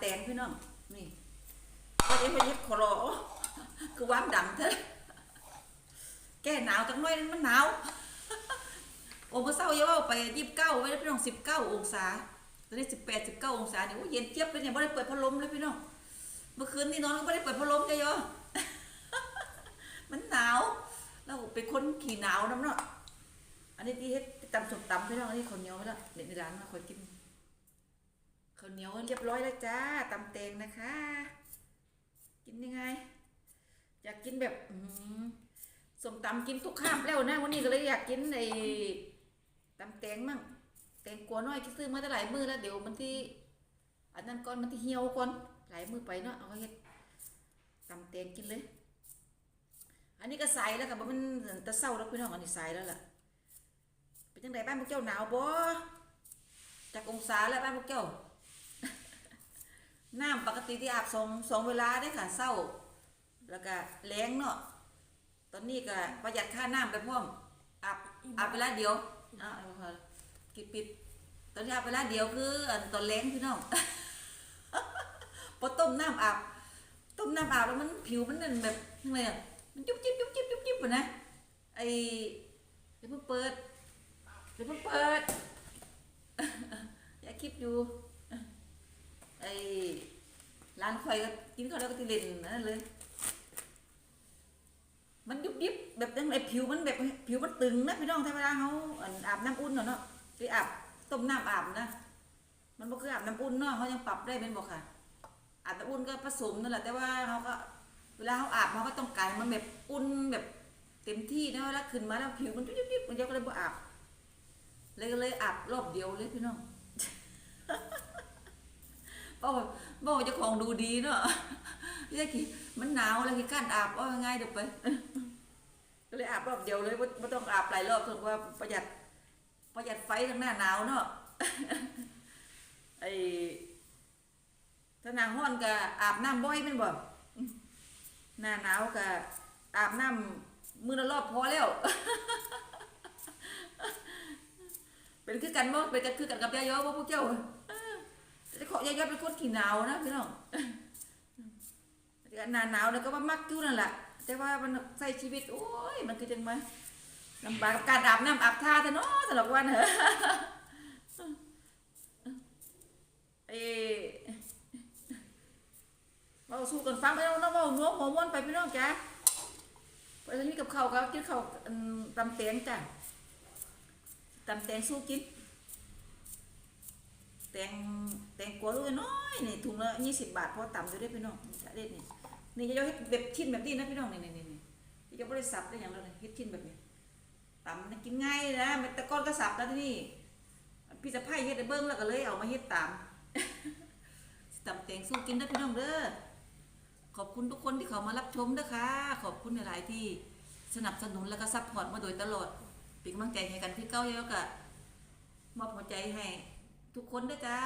แตงพี่น้องนี่ก็เดี๋ยวไปเย็บคอรอโอ้คือวามดำเถอะแก้หนาวจังหน่อยมันหนาวโอ้เมื่อเช้าเยาว่าไปยี่สิบเก้าไว้แล้วพี่น้องสิบเก้าองศาตอนนี้สิบแปดสิบเก้าองศาเนี่ยโอ้เย็นเจี๊ยบเลยเนี่ยไม่ได้เปิดพัดลมเลยพี่น้องเมื่อคืนนี่นอนก็ไม่ได้เปิดพัดลมเลยโยมันหนาวเราเป็นคนขี่หนาวน้ำเนาะอันนี้ที่เฮ็ดตำสมตำพี่น้องอันนี้ข้าเนียวไม่ละเด็ดในร้านมาคอยกิน ข้าวเหนียวเรียบร้อยแล้วจ้าตำแตงนะคะ กินยังไง อยากกินแบบอืสมตำกินทุกข้ามแล้วนะวันนี้ก็เลยอยากกินไอ้ตำแตงมั่งแตงกลัวน้อยที่ซื้อมาได้หลายมือแล้วเดี๋ยวมันที่ อันนั้นก่อนมันที่เหี่ยวก่อนหลายมือไปเนาะเอาไว้เฮ็ดตำแตงกินเลย อันนี้ก็ใส่แล้วกับมันตะเศร้าแล้วพี่น้องอันนี้ใส่แล้วล่ะเป็นจังไดบ้านพวกเจ้าหนาวบ่จากองศาแล้วบ้านพวกเจ้า น้ำปกติที่อาบสองสองเวลาได้ค่ะเศร้า แล้วก็แรงเนาะตอนนี้ก็ประหยัดค่าน้ำไปพร้อมอาบอาบเวลาเดียวอะเอากิดปิด ตอนนี้อาบเวลาเดียวคือตอนแรงพี่น้องพอต้มน้ำอาบต้มน้ำอาบแล้วมันผิวมันนั่นแบบยังไงอะมันจุ๊บจิ๊บจุ๊บจิ๊บจุ๊บจิ๊บอะนะไอเดี๋ยวเพิ่งเปิดเดี๋ยวเพิ่งเปิดอย่าคลิปอยู่านคอยก็กินข้าวแล้วก็ติเล่นนั่นเลย มันยุบยิบแบบยังไงผิวมันแบบผิวมันตึงนะพี่น้องถ้าเวลาเขาอาบน้ำอุ่นเนาะไปอาบต้มน้ำอาบนะมันบ่คืออาบน้ำอุ่นเนาะเขายังปรับได้เป็นบอกค่ะอาบน้ำอุ่นก็ผสมนั่นแหละแต่ว่าเขาก็เวลาเขาอาบเขาก็ต้องการมันแบบอุ่นแบบเต็มที่นะเวลาขึ้นมาแล้วผิวมันยุบยิบมันเดียวก็เลยบ่อาบเลยก็เลยอาบรอบเดียวเลยพี่น้อง บอกว่บอกว่เจ้าของดูดีเนาะเรียกกี่มันหนาวเลยกี่กั้นอาบว่าง่ายเดี๋ยวไปก็เลยอาบรอบเดียวเลยไม่ไม่ต้องอาบหลายรอบเพราะว่าประหยัดประหยัดไฟทั้งหน้าหนาวเนาะไอ้ถ้าหน้าร้อนก็อาบน้ำบ่อยแมันบ่หน้าหนาวก็อาบน้ำมือละรอบพอแล้วเป็นคือกันบ่เป็นกันคือกันกับยายอบ่พวกเจ้า แต่ขอยายอเป็นคนขี้หนาวนะพี่น้องหนาหนาวเนี่ยก็ว่ามักอยู่นั่นแหละแต่ว่ามันใช้ชีวิตโอ้ยมันคือจังมาลำบากกับการอาบน้ำอาบท่าแต่เนาะสำหรับวันเหรอเอเราสู้กันฟังไปแล้วเนาะเว่าหัวหัวม้วนไปพี่น้องจ้ะไปทางนี้กับเขาวก็กินข้าวอันตำแตงจ้ะตำแตงสู้กินแตงแต งกวลูกน้อยนี่ถุงละยี่สิบบาทพอต่ำอยู่ได้พี่น้องจะเด็ดนี่นี่จะยกเฮ็ดแบบชิ้นแบบนี้นะพี่น้องนี่นี่นี่นี่จะบริสับได้อย่างเราเลยเฮ็ดชิ้นแบบนี้ต่ำนะกินง่ายนะมันแต่ก้อนก็สับแล้วที่นี่พี่จะไพ่เฮ็ดให้เบิ้งแล้วก็เลยเอามาเฮ็ดตามตำแตงสู้กินได้พี่น้องเด้อขอบคุณทุกคนที่เขามารับชมนะคะขอบคุณหลายที่สนับสนุนแล้วก็ซัพพอร์ตมาโดยตลอดเป็นกำลังใจให้กันพี่เก้าเยอะกะมอบหัวใจให้ทุกคนด้วยจ้า